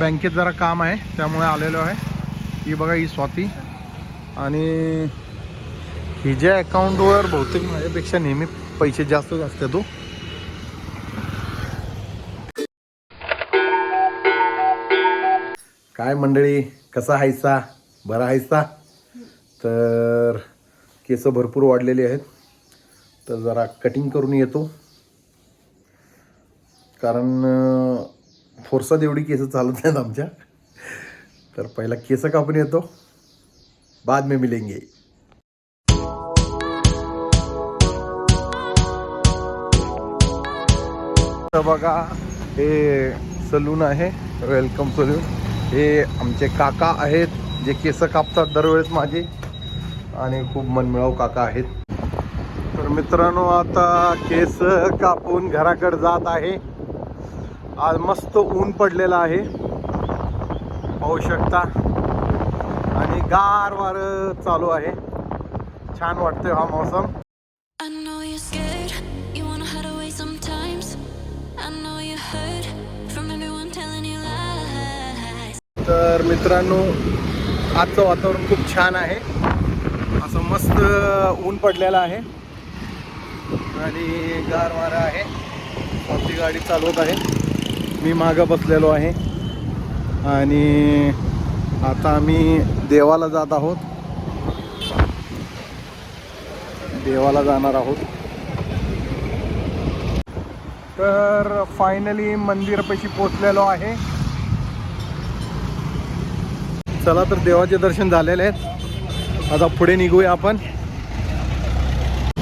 बँकेत जरा काम आहे त्यामुळे आलेलो आहे. ही बघा ही स्वाती. आणि हिच्या अकाउंटवर बहुतेक माझ्यापेक्षा नेहमी पैसे जास्तच असते तो काय मंडळी कसा हायसा? बरा हायसा? तर केस भरपूर वाढलेली आहेत. तर जरा कटिंग करून येतो. कारण फोरसात एवढी केस चालत नाहीत आमच्या. तर पहिला केस कापून येतो. बाद में मिलेंगे. तर बघा हे सलून आहे वेलकम सलून. हे आमचे काका आहेत जे केस कापतात दरवेळेस माझे. आणि खूप मनमिळाव काका आहेत. तर मित्रांनो आता केस कापून घराकडे जात आहे. आज मस्त ऊन पडलेलं आहे. पाहू शकता. आणि गार वार चालू आहे. छान वाटतोय हा मौसम. तर मित्रांनो आजचं वातावरण खूप छान आहे. असं मस्त ऊन पडलेलं आहे. आणि गार वारा आहे. मोठी गाडी चालवत आहे. मी मागं बसलेलो आहे. आणि आता आम्ही देवाला जात आहोत. देवाला जाणार आहोत. तर फायनली मंदिरापाशी पोचलेलो आहे. चला तर देवाचे दर्शन झालेले आहेत. आता पुढे निघूया आपण.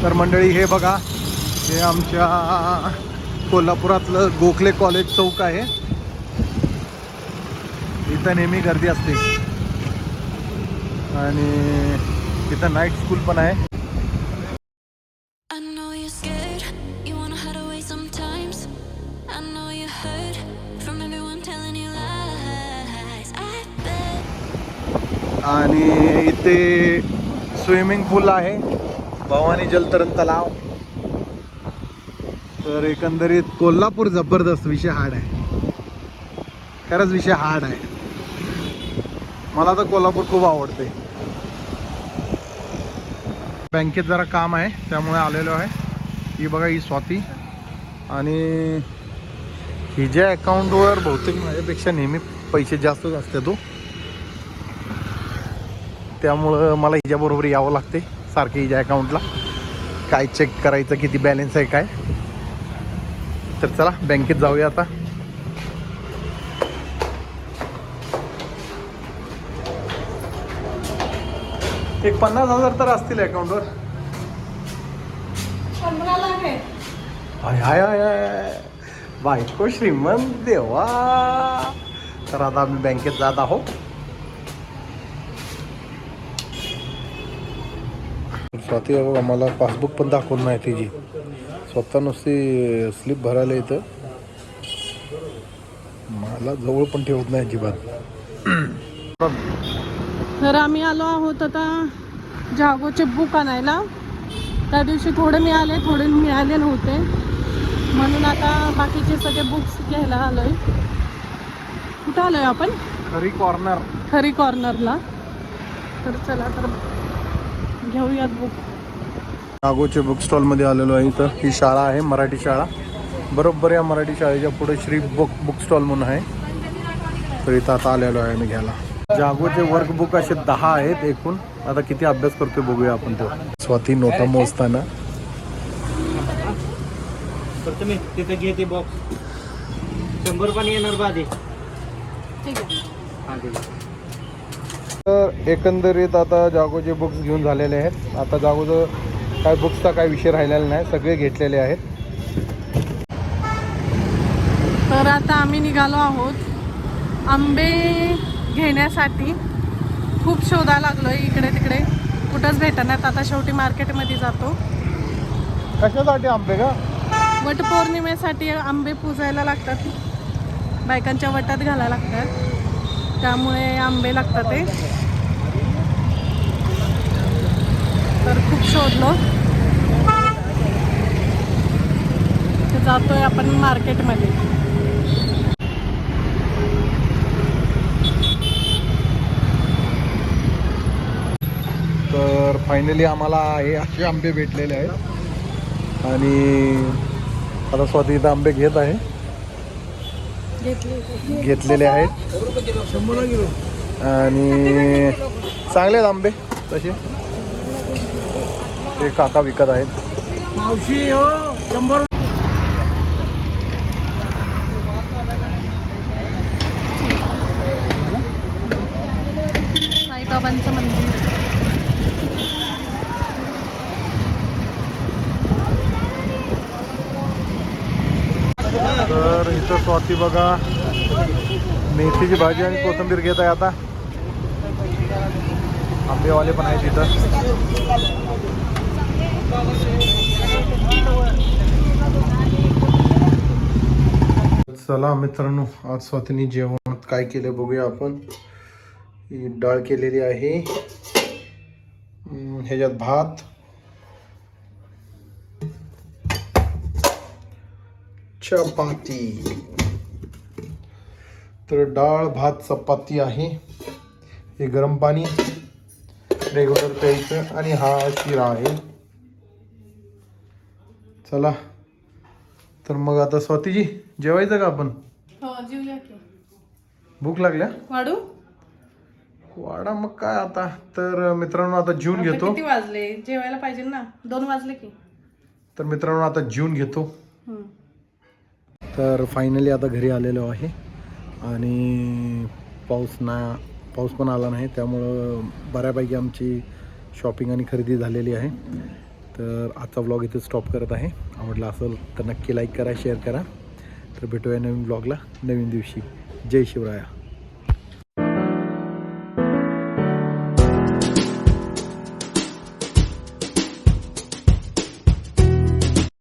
तर मंडळी हे बघा. हे आमच्या कोल्हापुरातलं गोखले कॉलेज चौक आहे. इथं नेहमी गर्दी असते. आणि इथं नाईट स्कूल पण आहे. आणि इथे स्विमिंग पूल आहे. भवानी जलतरण तलाव. तर एकंदरीत कोल्हापूर जबरदस्त विषय हार्ड आहे. खरंच विषय हार्ड आहे. मला तर कोल्हापूर खूप आवडते. बँकेत जरा काम आहे त्यामुळे आलेलो आहे. ही बघा ही स्वाती. आणि हिच्या अकाउंटवर बहुतेक माझ्यापेक्षा नेहमी पैसे जास्तच असते तो त्यामुळं मला हिच्याबरोबर यावं लागते सारखे हिच्या अकाउंटला काय चेक करायचं किती बॅलेन्स आहे काय. तर चला बँकेत जाऊया आता. एक पन्नास हजार तर असतील अकाउंटवर हाय हाय हाय बायको श्रीमंत देवा. तर आता आम्ही बँकेत जात आहोत. स्वाती बघा मला पासबुक पण दाखवून नाही तिची. स्वतः नुसती स्लिप भरायला येतं. मला जवळ पण ठेवत नाही अजिबात. तर आम्ही आलो आहोत आता जागोचे बुक आणायला. त्या दिवशी थोडे मिळाले थोडे मिळाले नव्हते. म्हणून आता बाकीचे सगळे बुक्स घ्यायला आलोय. कुठं आलोय आपण? खरी कॉर्नर खरी कॉर्नरला तर चला तर घेऊयात बुक नागोचे बुक स्टॉलमध्ये आलेलो आहे इथं. ही शाळा आहे मराठी शाळा. बरोबर या मराठी शाळेच्या पुढे श्री बुक बुक स्टॉल म्हणून आहे. तर इथं आता आलेलो आहे मी घ्यायला. जागोचे वर्कबुक असे दहा आहेत एकूण. आता किती अभ्यास करतोय बघूया आपण तो. स्वाती नोटा मोजताना. फक्त मी तिथे घे ते बॉक्स शंभर पण येणार बाधी ठीक आहे. हा ठीक तर एकंदरीत आता जागोचे बुक्स घेऊन झालेले आहेत. आता जागोचं काय बुक्सचा काय विषय राहिलेला नाही सगळे घेतलेले आहेत. तर आता आम्ही निघालो आहोत आंबे घेण्यासाठी. खूप शोधा लागलो इकडे तिकडे. कुठंच भेटणार आता शेवटी मार्केटमध्ये जातो. कशासाठी आंबे का वटपौर्णिमेसाठी आंबे पुजायला लागतात. बायकांच्या वटात घालायला लागतात. त्यामुळे आंबे लागतात ते. तर खूप शोधलो. जातोय आपण मार्केटमध्ये. तर फायनली आम्हाला हे असे आंबे भेटलेले आहेत. आणि आता स्वतः इथं आंबे घेत आहे. घेतलेले आहेत. आणि चांगले आहेत आंबे तसे. ते काका विकत आहेत. मावशी हो शंभर साईबाबांचं मंदिर तर इथं स्वाती बघा. मेथीची भाजी आणि कोथिंबीर घेत आहे आता. आंबेवाले पण आहेत इथं. चला मित्रांनो आज स्वातीने जेवणात काय केलं बघूया आपण. ही डाळ केलेली आहे. ह्याच्यात भात. चपाती. तर डाळ भात चपाती आहे. हे गरम पाणी रेग्युलर प्यायचं आणि हा शिरा आहे. चला. तर मग आता स्वातीजी जेवायचं का आपण? हो भूक लागल्या? वाढू? वाडा मग काय आता? तर मित्रांनो आता जेवून घेतो. किती वाजले? जेवायला पाहिजे ना. दोन वाजले की. तर मित्रांनो आता जेवून घेतो. तर फायनली आता घरी आलेलो आहे. आणि पाऊस ना पाऊस पण आला नाही त्यामुळं बऱ्यापैकी आमची शॉपिंग आणि खरेदी झालेली आहे. तर आजचा व्लॉग इथे स्टॉप करत आहे. आवडला असेल तर नक्की लाईक करा शेअर करा. तर भेटूया नवीन ब्लॉगला नवीन दिवशी. जय शिवराया.